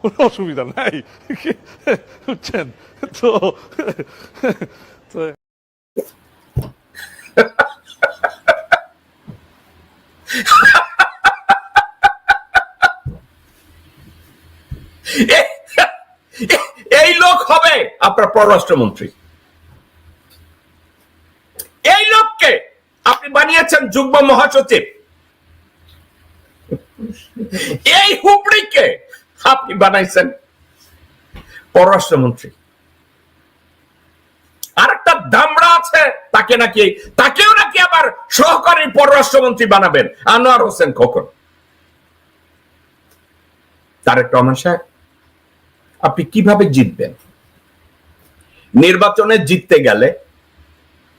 কোনো অসুবিধা নাই। বুঝছেন? তো এই লোক হবে আপনার পররাষ্ট্রমন্ত্রী। এই লোককে আপনি বানিয়েছেন যুগ্ম মহাসচিব। এই হুবড়িকে আপনি বানাইছেন। পররাষ্ট্রমন্ত্রী। আরেকটা দামড়া আছে, তাকে নাকি তাকেও নাকি আবার সহকারী পররাষ্ট্রমন্ত্রী বানাবেন। আনোয়ার হোসেন খোকন। তারেক রহমান সাহেব, আপনি কীভাবে জিতবেন? নির্বাচনে জিততে গেলে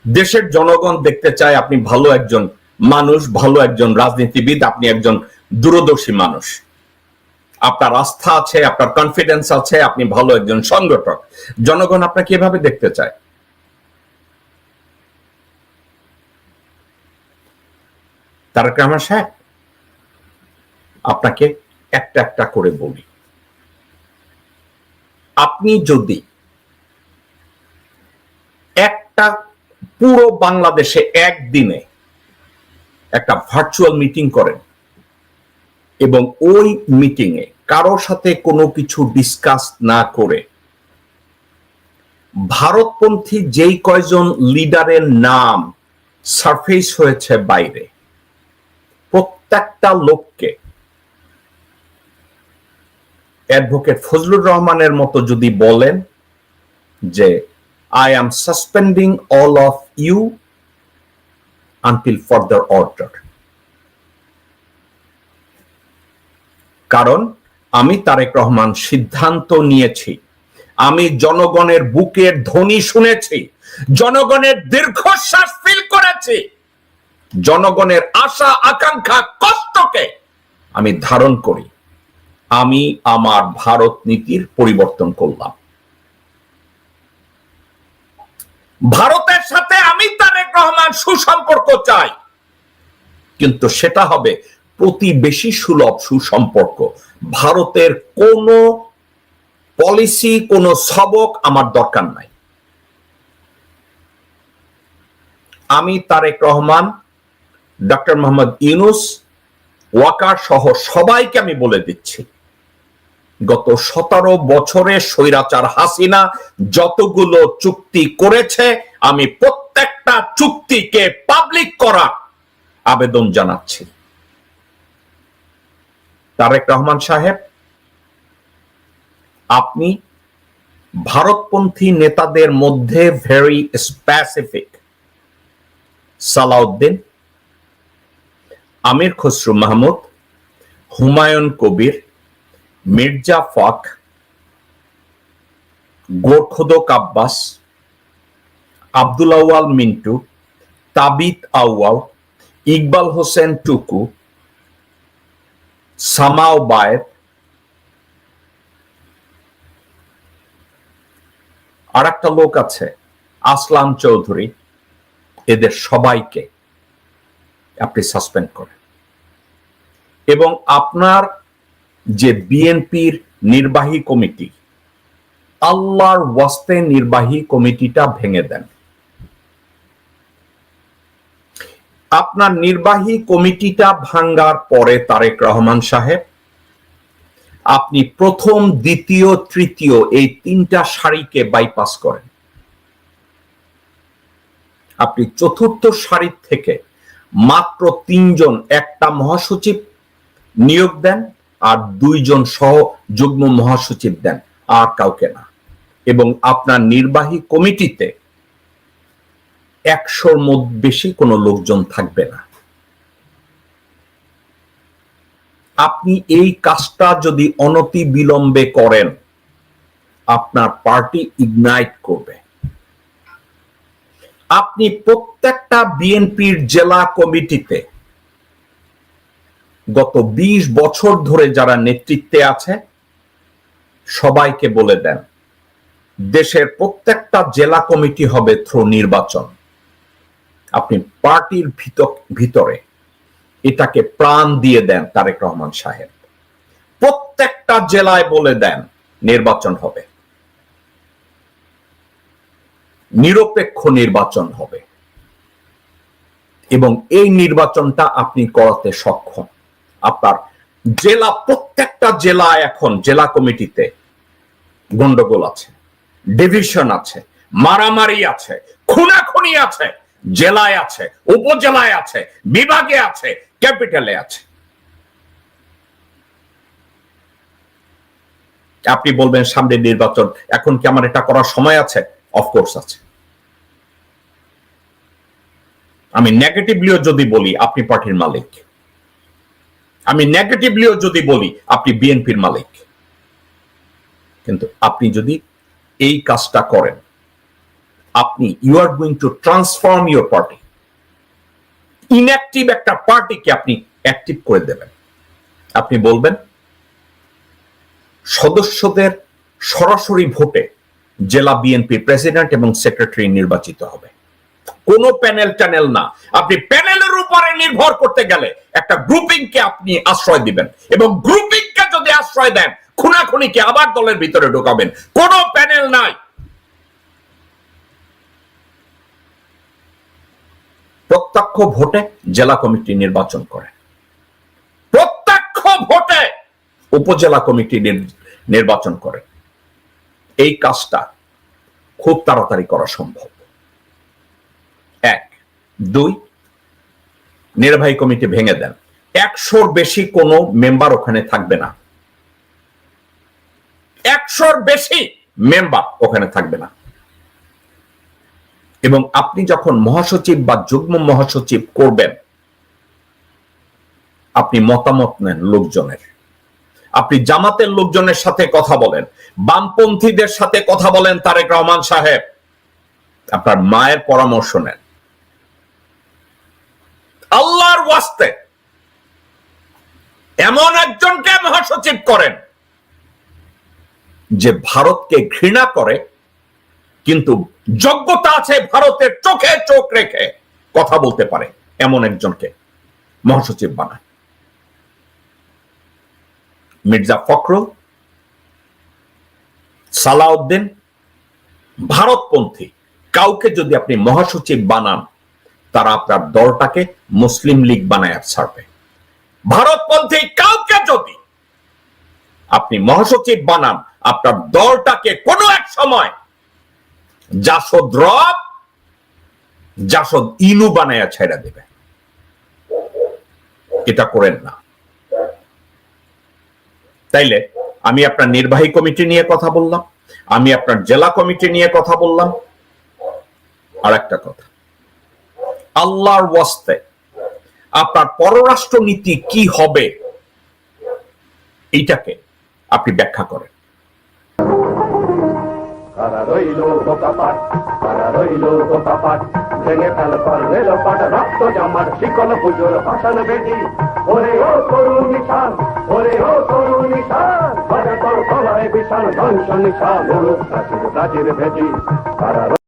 দেশের জনগণ দেখতে চায় আপনি ভালো একজন মানুষ, ভালো একজন রাজনীতিবিদ, আপনি একজন দূরদর্শী মানুষ। আপনার আস্থা আছে, আপনার কনফিডেন্স আছে, আপনি ভালো একজন সংগঠক। জনগণ আপনাকে এভাবে দেখতে চায়। তারেক রহমান সাহেব, আপনাকে একটা একটা করে বলি। আপনি যদি একটা পুরো বাংলাদেশে একদিনে একটা ভার্চুয়াল মিটিং করেন এবং ওই মিটিং এ কারোর সাথে কোনো কিছু ডিসকাস না করে ভারতপন্থী যেই কয়জন লিডারের নাম সারফেস হয়েছে বাইরে, প্রত্যেকটা লোককে অ্যাডভোকেট ফজলুর রহমানের মতো যদি বলেন যে I am suspending all of you until further order কারণ আমি তারেক রহমান সিদ্ধান্ত নিয়েছি। আমি জনগণের বুকের ধ্বনি শুনেছি। জনগণের দীর্ঘশ্বাস ফিল করেছি। জনগণের আশা, আকাঙ্ক্ষা, কষ্টকে আমি ধারণ করি। আমি আমার ভারত নীতির পরিবর্তন করলাম। ভারতের সাথে আমি তারেক রহমান সুসম্পর্ক চাই। কিন্তু সেটা হবে প্রতিবেশী সুলভ সুসম্পর্ক। ভারতের কোন পলিসি কোন সবক আমার দরকার নাই। আমি তারেক রহমান ডক্টর মোহাম্মদ ইউনুস, ওয়াকার সহ সবাইকে আমি বলে দিচ্ছি, গত সতেরো বছরে স্বৈরাচার হাসিনা যতগুলো চুক্তি করেছে, আমি প্রত্যেকটা চুক্তিকে পাবলিক করা আবেদন জানাচ্ছি। তারেক রহমান সাহেব, আপনি ভারতপন্থী নেতাদের মধ্যে ভেরি স্পেসিফিক সালাউদ্দিন, আমির খসরু মাহমুদ, হুমায়ুন কবির, মির্জা ফাক গোরখোদক আব্বাস আব্দুল আউয়াল মিন্টু, তাবিত আউয়াল, ইকবাল হোসেন টুকু সামাও বায়েত আর একটা লোক আছে, আসলাম চৌধুরী, এদের সবাইকে আপনি সাসপেন্ড করেন। এবং আপনার যে বিএনপির নির্বাহী কমিটি, আল্লাহর ওয়াস্তে নির্বাহী কমিটিটা ভেঙে দেন। আপনার নির্বাহী কমিটিটা ভাঙ্গার পরে তারেক রহমান সাহেব, আপনি প্রথম, দ্বিতীয়, তৃতীয় এই তিনটা সারিকে বাইপাস করেন। আপনি চতুর্থ সারির থেকে মাত্র তিনজন, একটা মহাসচিব নিয়োগ দেন আর দুইজন সহ যুগ্ম মহাসচিব দেন, আর কাউকে না। এবং আপনার নির্বাহী কমিটিতে একশোর মধ্যে বেশি কোনো লোকজন থাকবে না। আপনি এই কাজটা যদি অনতি বিলম্বে করেন, আপনার পার্টি ইগনাইট করবে। আপনি প্রত্যেকটা বিএনপির জেলা কমিটিতে গত ২০ বছর ধরে যারা নেতৃত্বে আছে, সবাইকে বলে দেন, দেশের প্রত্যেকটা জেলা কমিটি হবে থ্রু নির্বাচন। আপনি পার্টির ভিতরে এটাকে প্রাণ দিয়ে দেন তারেক রহমান সাহেব। প্রত্যেকটা জেলায় বলে দেন নির্বাচন হবে। নিরপেক্ষ নির্বাচন হবে। এবং এই নির্বাচনটা আপনি করাতে সক্ষম। আপনার জেলা, প্রত্যেকটা জেলা এখন, জেলা কমিটিতে গন্ডগোল আছে, ডিভিশন আছে, মারামারি আছে, খুনাখুনি আছে। জেলায় আছে, উপজেলায় আছে, বিভাগে আছে, ক্যাপিটালে আছে। আপনি বলবেন সামনে নির্বাচন, এখন কি আমার এটা করার সময় আছে? অফকোর্স আছে। আমি নেগেটিভলিও যদি বলি, আপনি পার্টির মালিক। আমি নেগেটিভলিও যদি বলি, আপনি বিএনপির মালিক। কিন্তু আপনি যদি এই কাজটা করেন আপনি you are going to transform your party inactive একটা পার্টিকে আপনি অ্যাক্টিভ করে দেবেন। আপনি বলবেন, সদস্যদের সরাসরি ভোটে জেলা বিএনপি প্রেসিডেন্ট এবং সেক্রেটারি নির্বাচিত হবে। কোন প্যানেল ট্যানেল না। আপনি প্যানেলের উপরে নির্ভর করতে গেলে একটা গ্রুপিংকে আপনি আশ্রয় দিবেন এবং গ্রুপিংকে যদি আশ্রয় দেন, খুনাখুনিকে আবার দলের ভিতরে ঢোকাবেন। কোন প্যানেল নাই। প্রত্যক্ষ ভোটে জেলা কমিটি নির্বাচন করে। প্রত্যক্ষ ভোটে উপজেলা কমিটি নির্বাচন করে। এই কাজটা খুব তাড়াতাড়ি করা সম্ভব। এক। দুই, নির্বাহী কমিটি ভেঙে দেন। একশোর বেশি কোনো মেম্বার ওখানে থাকবে না। একশোর বেশি মেম্বার ওখানে থাকবে না। এবং আপনি যখন মহাসচিব বা যুগ্ম মহাসচিব করবেন, আপনি মতামত নেন লোকজনের। আপনি জামাতের লোকজনের সাথে কথা বলেন, বামপন্থীদের সাথে কথা বলেন তারেক রহমান সাহেব। আপনার মায়ের পরামর্শ নেন। আল্লাহর ওয়াস্তে এমন একজনকে মহাসচিব করেন, যে ভারতকে ঘৃণা করে কিন্তু যোগ্যতা আছে ভারতের চোখে চোখ রেখে কথা বলতে পারে এমন একজনকে মহাসচিব বানায়। মির্জা ফখরুল, সালাউদ্দিন, ভারতপন্থী। কাউকে যদি আপনি মহাসচিব বানান, তারা আপনার দলটাকে মুসলিম লীগ বানায় ছাড়বে। ভারতপন্থী কাউকে যদি আপনি মহাসচিব বানান, আপনার দলটাকে কোনো এক সময় জাসদ রব, জাসদ ইনু বানায়া ছেড়ে দেবে। এটা করেন না। তাইলে আমি আপনার নির্বাহী কমিটি নিয়ে কথা বললাম, আমি আপনার জেলা কমিটি নিয়ে কথা বললাম। আর একটা কথা, আল্লাহর ওয়াস্তে আপনার পররাষ্ট্র নীতি কি হবে, এইটাকে আপনি ব্যাখ্যা করেন। কারা রইল বোকাপাট para রইল বোকাপাট ভেঙে ফেল পারবে লোপাট রক্ত জামার শিকল, পুজোর ভাষণ বেটি। ওরে ও তরুণ নিশান, ওরে ও তরুণ নিশান বাজে তোর কলায় বিশাল ধ্বংস নিশান প্রাচীর প্রাচীর ভেটি কারা